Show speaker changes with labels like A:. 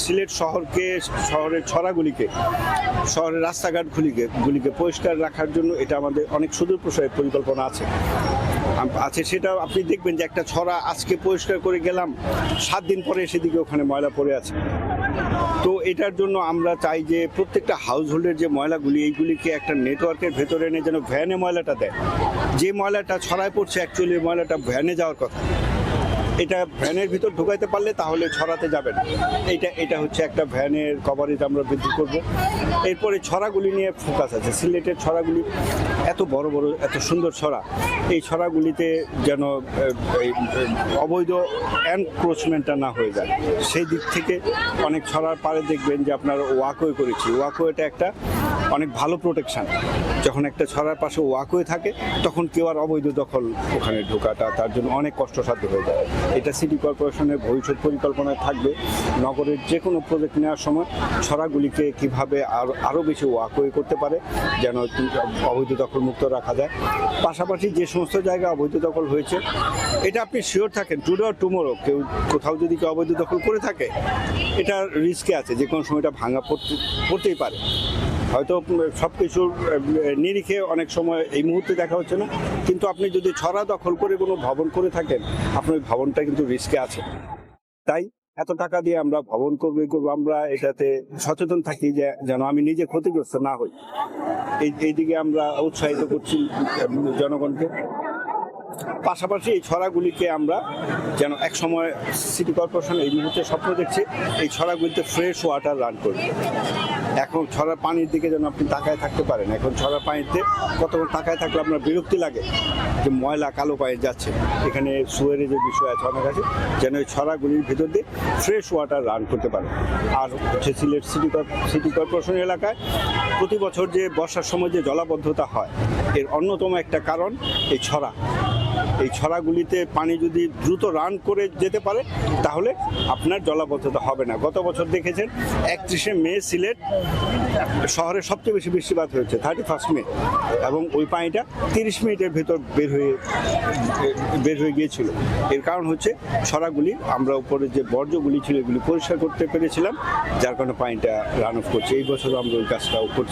A: সিলেট শহরকে, শহরের ছড়াগুলিকে, শহরের রাস্তাঘাটগুলিকে গুলিকে পরিষ্কার রাখার জন্য এটা আমাদের অনেক সুদূর প্রসারের পরিকল্পনা আছে। আছে সেটা আপনি দেখবেন যে একটা ছড়া আজকে পরিষ্কার করে গেলাম, সাত দিন পরে সেদিকে ওখানে ময়লা পড়ে আছে। তো এটার জন্য আমরা চাই যে প্রত্যেকটা হাউস হোল্ডের যে ময়লাগুলি, এইগুলিকে একটা নেটওয়ার্কের ভেতরে এনে যেন ভ্যানে ময়লাটা দেয়। যে ময়লাটা ছড়ায় পড়ছে অ্যাকচুয়ালি ময়লাটা ভ্যানে যাওয়ার কথা। এটা ভ্যানের ভিতর ঢুকাইতে পারলে তাহলে ছড়াতে যাবে না এটা এটা হচ্ছে একটা ভ্যানের কভারেজ আমরা বৃদ্ধি করব। এরপরে ছড়াগুলি নিয়ে ফোকাস আছে। সিলেটের ছড়াগুলি এত বড় বড়, এত সুন্দর ছড়া। এই ছড়াগুলিতে যেন অবৈধ এনক্রোচমেন্টটা না হয়ে যায়। সেই দিক থেকে অনেক ছড়ার পারে দেখবেন যে আপনার ওয়াকওয়ে করেছি। ওয়াকওয়েটা একটা অনেক ভালো প্রোটেকশান যখন একটা ছড়ার পাশে ওয়াকওয়ে থাকে, তখন কেউ আর অবৈধ দখল ওখানে ঢোকাটা তার জন্য অনেক কষ্টসাধ্য হয়ে যায়। এটা সিটি কর্পোরেশনের ভবিষ্যৎ পরিকল্পনায় থাকবে। নগরের যে কোনো প্রজেক্ট নেওয়ার সময় ছড়াগুলিকে কীভাবে আরও আরও বেশি ওয়াকওয়ে করতে পারে, যেন অবৈধ দখল মুক্ত রাখা যায়। পাশাপাশি যে সমস্ত জায়গা অবৈধ দখল হয়েছে, এটা আপনি শিওর থাকেন টুডে আর টুমোরো কেউ কোথাও যদি কেউ অবৈধ দখল করে থাকে এটা রিস্কে আছে যে কোনো সময় এটা ভাঙা পড়তে, পড়তেই পারে। হয়তো সব কিছুর নিরিখে অনেক সময় এই মুহূর্তে দেখা হচ্ছে না। কিন্তু আপনি যদি ছড়া দখল করে কোনো ভবন করে থাকেন, আপনার ওই ভবনটা কিন্তু রিস্কে আছে। তাই এত টাকা দিয়ে আমরা ভবন করব করব, আমরা এটাতে সচেতন থাকি যে, যেন আমি নিজে ক্ষতিগ্রস্ত না হই। এই দিকে আমরা উৎসাহিত করছি জনগণকে। পাশাপাশি এই ছড়াগুলিকে আমরা যেন এক সময় সিটি কর্পোরেশন এই মুহূর্তে স্বপ্ন দেখছে, এই ছড়াগুলিতে ফ্রেশ ওয়াটার রান করবে। এখন ছড়ার পানির দিকে যেন আপনি তাকায় থাকতে পারেন, এখন ছড়ার পানিতে কতক্ষণ তাকায় থাকলে আপনার বিরক্তি লাগে যে ময়লা কালো পায়ে যাচ্ছে। এখানে সুয়ের যে বিষয় আছে অনেক আছে, যেন এই ছড়াগুলির ভিতর দিয়ে ফ্রেশ ওয়াটার রান করতে পারে আর হচ্ছে সিলেট সিটি সিটি কর্পোরেশন এলাকায় প্রতি বছর যে বর্ষার সময় যে জলাবদ্ধতা হয়, এর অন্যতম একটা কারণ এই ছড়া। এই ছড়াগুলিতে পানি যদি দ্রুত রান করে যেতে পারে, তাহলে আপনার জলাবদ্ধতা হবে না। গত বছর দেখেছেন, একত্রিশে মে সিলেট শহরে সবচেয়ে বেশি বৃষ্টিপাত হয়েছে থার্টি ফার্স্ট মে। এবং ওই পানিটা তিরিশ মিনিটের ভেতর বের হয়ে বের হয়ে গিয়েছিল। এর কারণ হচ্ছে ছড়াগুলি, আমরা উপরে যে বর্জ্যগুলি ছিল, এগুলি পরিষ্কার করতে পেরেছিলাম, যার কারণে পানিটা রান অফ করছে। এই বছর আমরা ওই কাজটাও করছি।